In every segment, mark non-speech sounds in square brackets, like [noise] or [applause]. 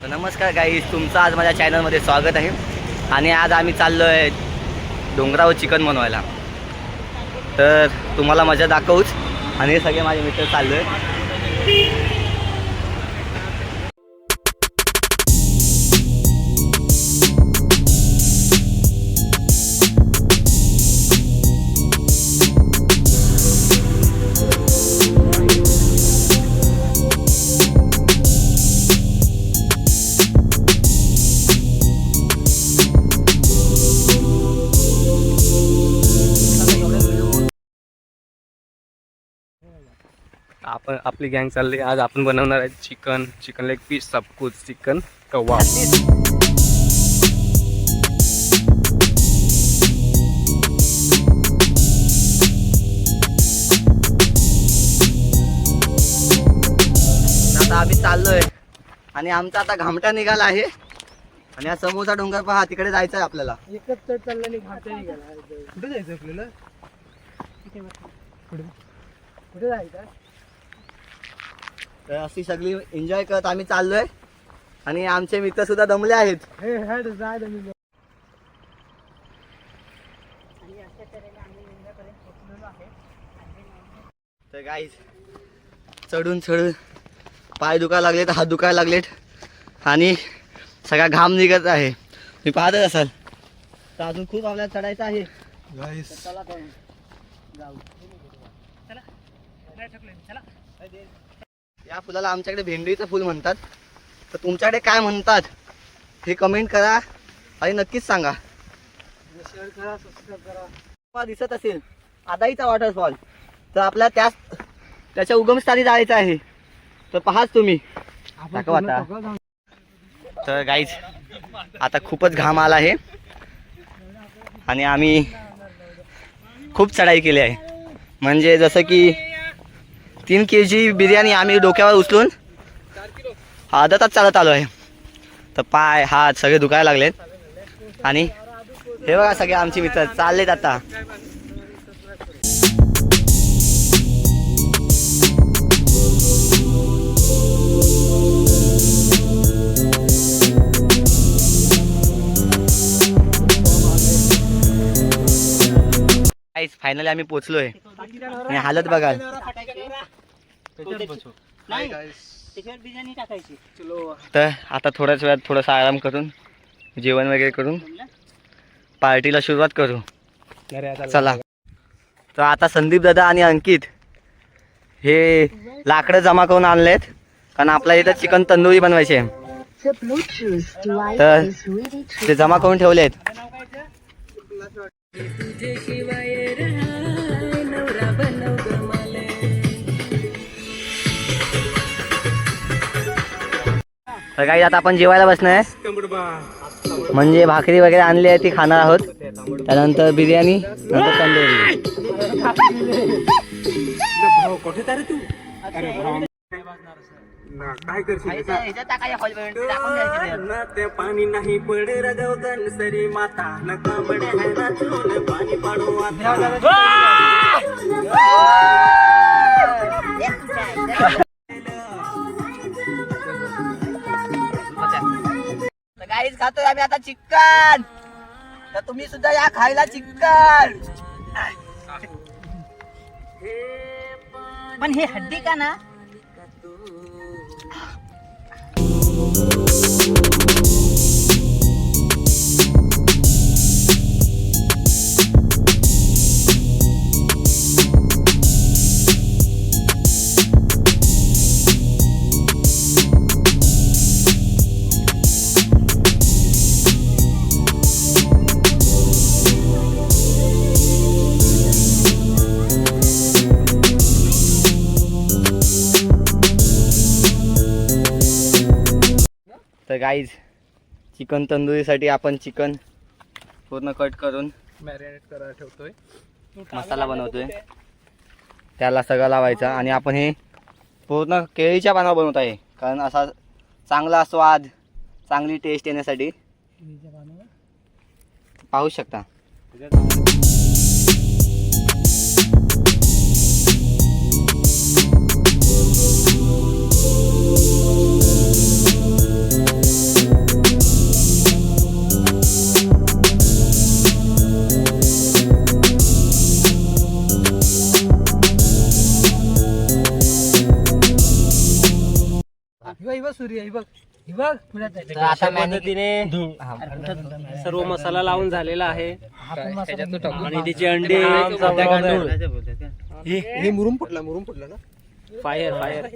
नमस्कार गाईज तुमचं आज माझ्या चॅनलमध्ये स्वागत आहे. आणि आज आम्ही चाललो आहे डोंगरावर चिकन बनवायला. तर तुम्हाला मजा दाखवूच. आणि हे सगळे माझे मित्र चाललो आहे आपण आपली गँग चालली. आज आपण बनवणार आहे चिकन. चिकन लेग पीस सबकुच चिकन कव्वा. आता आम्ही चाललोय. आणि आमचा आता घामटा निघाला आहे. आणि हा समोरचा डोंगर पहा तिकडे जायचं आहे आपल्याला. एकच चढ चालला नाही घाटे निघाला. कुठे जायचं आपल्याला? कुठे जायचं? तर अशी सगळी एन्जॉय करत आम्ही चाललोय. आणि आमचे मित्र सुद्धा दमले आहेत. हे तर गाईज चढून चढून पाय दुखायला लागलेत हात दुखायला लागलेत. आणि सगळा घाम निघत आहे. तुम्ही पाहतच असाल. तर अजून खूप आपल्याला चढायचं आहे. चला जाऊ या फुलाला आमच्याकडे भेंडीचं फुल म्हणतात. तर तुमच्याकडे काय म्हणतात हे कमेंट करा आणि नक्कीच सांगा. शेअर करा सबस्क्राईब करा तुम्हाला दिसत असेल आदाईचा वॉटरफॉल तर आपल्या त्याच त्याच्या उगमस्थानी जायचं आहे. तर पहाच तुम्ही. आता. तर गाईज आता खूपच घाम आला आहे. आणि आम्ही खूप चढाई केली आहे. म्हणजे जसं की तीन के जी बिर्याणी आम्ही डोक्यावर उचलून अर्धा तास चालत आलो आहे. तर पाय हात सगळे दुखायला लागलेत. आणि हे बघा सगळे आमचे मित्र चाललेत आता. फायनली आम्ही पोचलोय. आणि हालत तर आता थोड्याच वेळात थोडासा आराम करून जेवण वगैरे करून पार्टीला सुरुवात करू. अरे आता चला. तर आता संदीप दादा आणि अंकित हे लाकडं जमा करून आणलेत कारण आपल्या इथं चिकन तंदुरी बनवायचे आहे. The Bluetooth device तर is ready to ते जमा करून ठेवलेत. तर काही आता आपण जेवायला बसणार आहे. म्हणजे भाकरी वगैरे आणली आहे ती खाणार आहोत. त्यानंतर बिर्याणी नंतर तंदुरी. काय करशील पाणी ते पाणी नाही पड रगवगन सरी माता न पाणी पाडू काहीच खातोय आम्ही आता चिकन तर तुम्ही सुद्धा या खायला चिकन पण हे हड्डी का ना? तर गाईज चिकन तंदुरीसाठी आपण चिकन पूर्ण कट करून मॅरिनेट करा ठेवतोय. मसाला बनवतोय. त्याला सगळं लावायचा आणि आपण हे पूर्ण केळीच्या पानावर बनवत आहे. कारण असा चांगला स्वाद चांगली टेस्ट येण्यासाठी पाहू शकता. सूर्य ही बघ. ही बघ पुण्यात आहे. तर आता पद्धतीने सर्व मसाला लावून झालेला आहे. आपण मसाला टाकू. आणि आणि तिचे अंडे हे मुरुम फुटला मुरुम फुटला ना? Fire fire.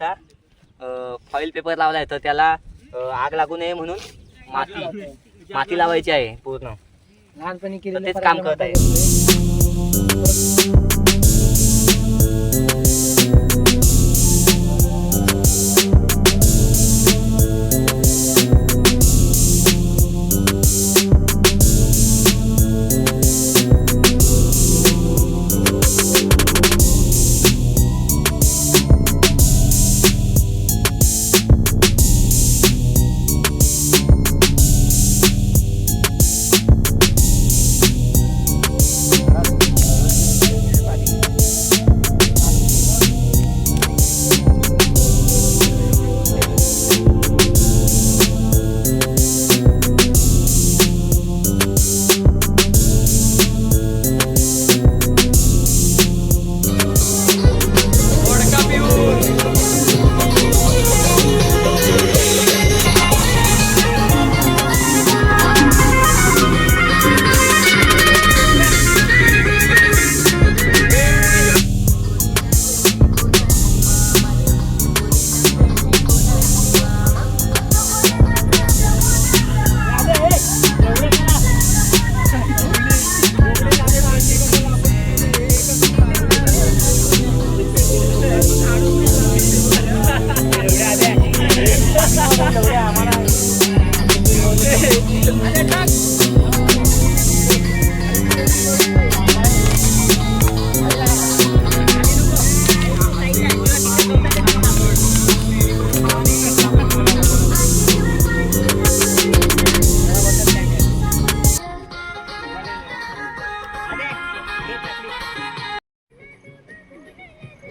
आता फॉईल पेपर लावलाय तर त्याला आग लागू नये म्हणून माती माती लावायची आहे पूर्ण. लहानपणी तेच काम करत आहे.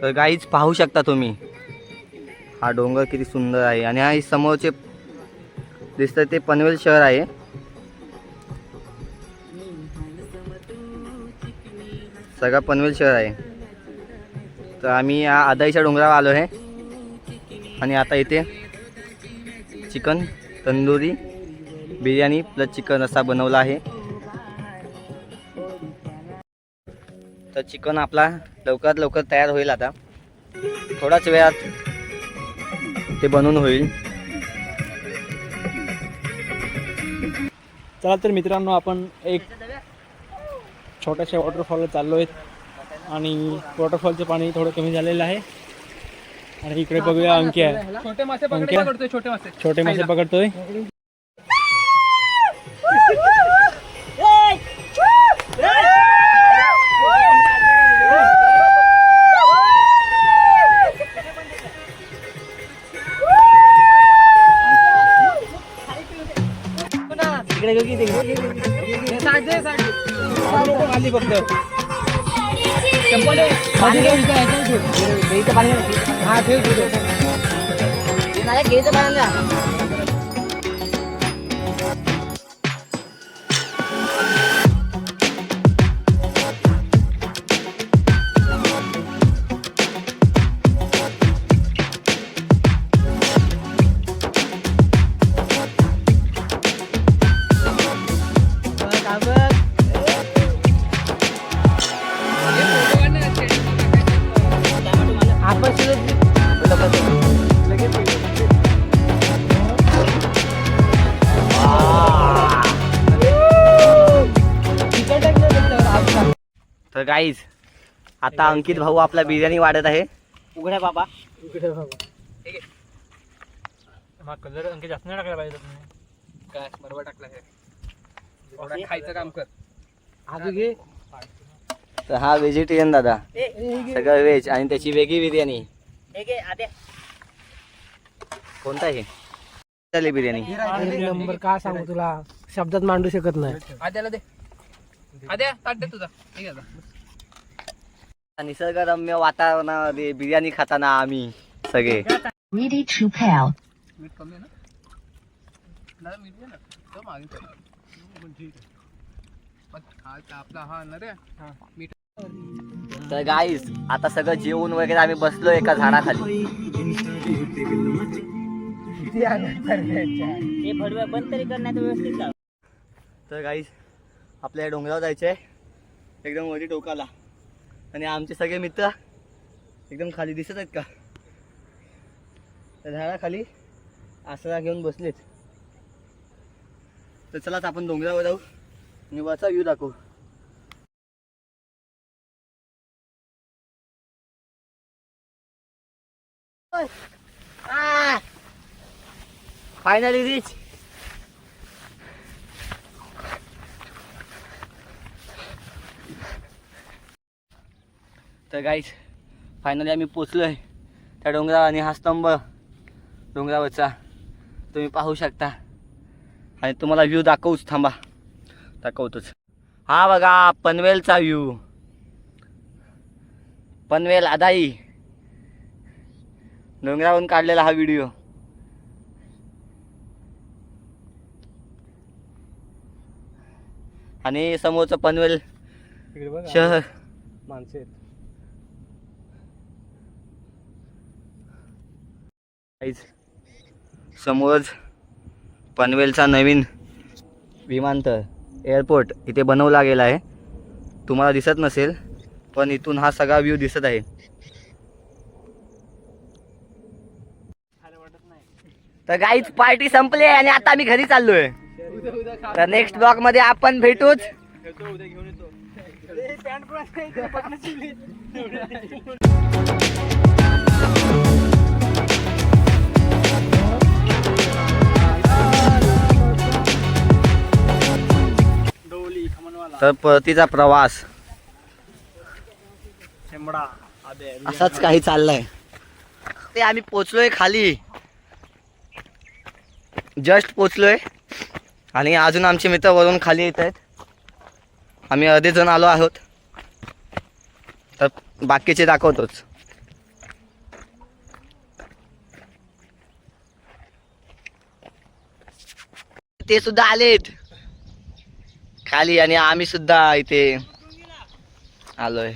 तर गाईच पाहू शकता तुम्ही. हा डोंगर किती सुंदर आहे आणि हा समोरचे दिसतं ते पनवेल शहर आहे. सगळं पनवेल शहर आहे. तर आम्ही या आदाईच्या डोंगरावर आलो आहे. आणि आता इथे chicken tandoori biryani plus chicken असा बनवला आहे. तर चिकन आपला लवकरात लवकर तयार होईल आता. थोड्याच वेळात ते बनवून होईल. चला तर मित्रांनो आपण एक छोट्याशा वॉटरफॉलला चाललो आहेत. आणि वॉटरफॉलचं पाणी थोडं कमी झालेलं आहे. आणि इकडे बघूया अंकी आहे. छोटे मासे. पकडतोय छोटे मासे. छोटे [laughs] मासे पकडतोय आली फक्त हा ठेव गाईज आता अंकित भाऊ आपला बिर्याणी वाढत आहे. उघड्या बाबा. इकडे बाबा. हा कलर अंकी जास्त नाही टाकला पाहिजे तुम्ही. काय बरोबर टाकला हे. खायचं काम कर. घे. तर हा व्हेजिटेरियन दादा. सगळं व्हेज आणि त्याची वेगळी बिर्याणी. कोणता आहे चालेल बिर्याणी. नंबर का सांगू तुला? शब्दात मांडू शकत नाही. आद्याला दे. आद्या ताट दे तुझा. ठीक आहे निसर्गरम्य वातावरणामध्ये बिर्याणी खाताना आम्ही सगळे. Ready to pair. मीठ कमी आहे ना? दादा मीठ दे ना तो मागे कर. पण ठीक आहे. पण हा आपला हा ना रे मीठ. तर गाईज आता सगळं जेवून वगैरे आम्ही बसलो एका झाडाखाली. तर गाईज आपल्या डोंगरावर जायचं आहे एकदम वरी टोकाला. आणि आमचे सगळे मित्र एकदम खाली दिसत आहेत का? त्या झाडाखाली आसरा घेऊन बसलेत. तर चलाच आपण डोंगरावर जाऊ आणि वरचा व्ह्यू दाखवू. फायनली रिच तर गाईज फायनली आम्ही पोचलो आहे त्या डोंगरावर. आणि हा स्तंभ डोंगरावरचा. तुम्ही पाहू शकता. आणि तुम्हाला व्ह्यू दाखवूच थांबा. दाखवतोच. हा बघा पनवेलचा व्ह्यू पनवेल आदाई डोंगरावरून काढलेला हा व्हिडिओ आणि समोरचं पनवेल शहर. माणसं आहेत गाईज, समोरच पनवेलचा नवीन विमानतळ एअरपोर्ट इथे बनवला गेला आहे. तुम्हाला दिसत नसेल पण इथून हा सगळा व्ह्यू दिसत आहे. तर गाईच पार्टी संपली आहे आणि आता आम्ही घरी चाललोय. तर नेक्स्ट ब्लॉगमध्ये आपण भेटूच. [laughs] [laughs] तर परतीचा प्रवास. असाच काही चाललंय. ते आम्ही पोचलोय खाली. जस्ट पोचलोय. आणि अजून आमचे मित्र वरून खाली येत आहेत. आम्ही अर्धे जण आलो आहोत. तर बाकीचे दाखवतोच. ते सुद्धा आलेत. खाली आणि आम्ही सुद्धा इथे आलोय.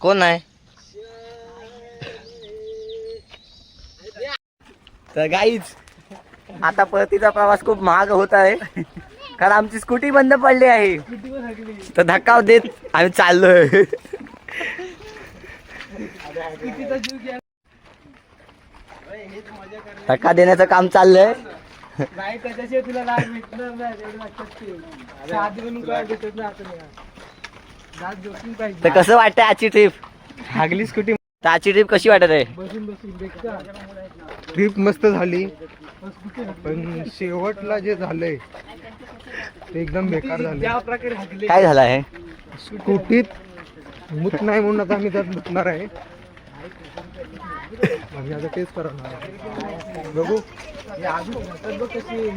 कोण आहे? तर गाईच आता परतीचा प्रवास खूप महाग होत आहे. कारण आमची स्कूटी बंद पडली आहे. तर धक्का देत आम्ही चाललोय. धक्का देण्याचं काम चाललंय. नाही त्याच्याशिवाय तुला लाज भेटणार नाही एवढं लक्षात ठेव. साधी म्हणून काय भेटत नाही आता नाही. लाज जोखीम पाहिजे. तर कसं वाटतंय आजची ट्रिप हागली स्कूटी. तर आजची ट्रिप कशी वाटत आहे? बसून बसून बेकार. ट्रिप मस्त झाली. पण शेवटला जे झालंय ते एकदम बेकार झालं ज्या प्रकारे हागले. काय झालं आहे? स्कूटीत मूत नाही म्हणून आता आम्ही त्यात मुतणार आहे. आम्ही आता तेच करणार आहे. बघू. हे अजून होतात बघ कशी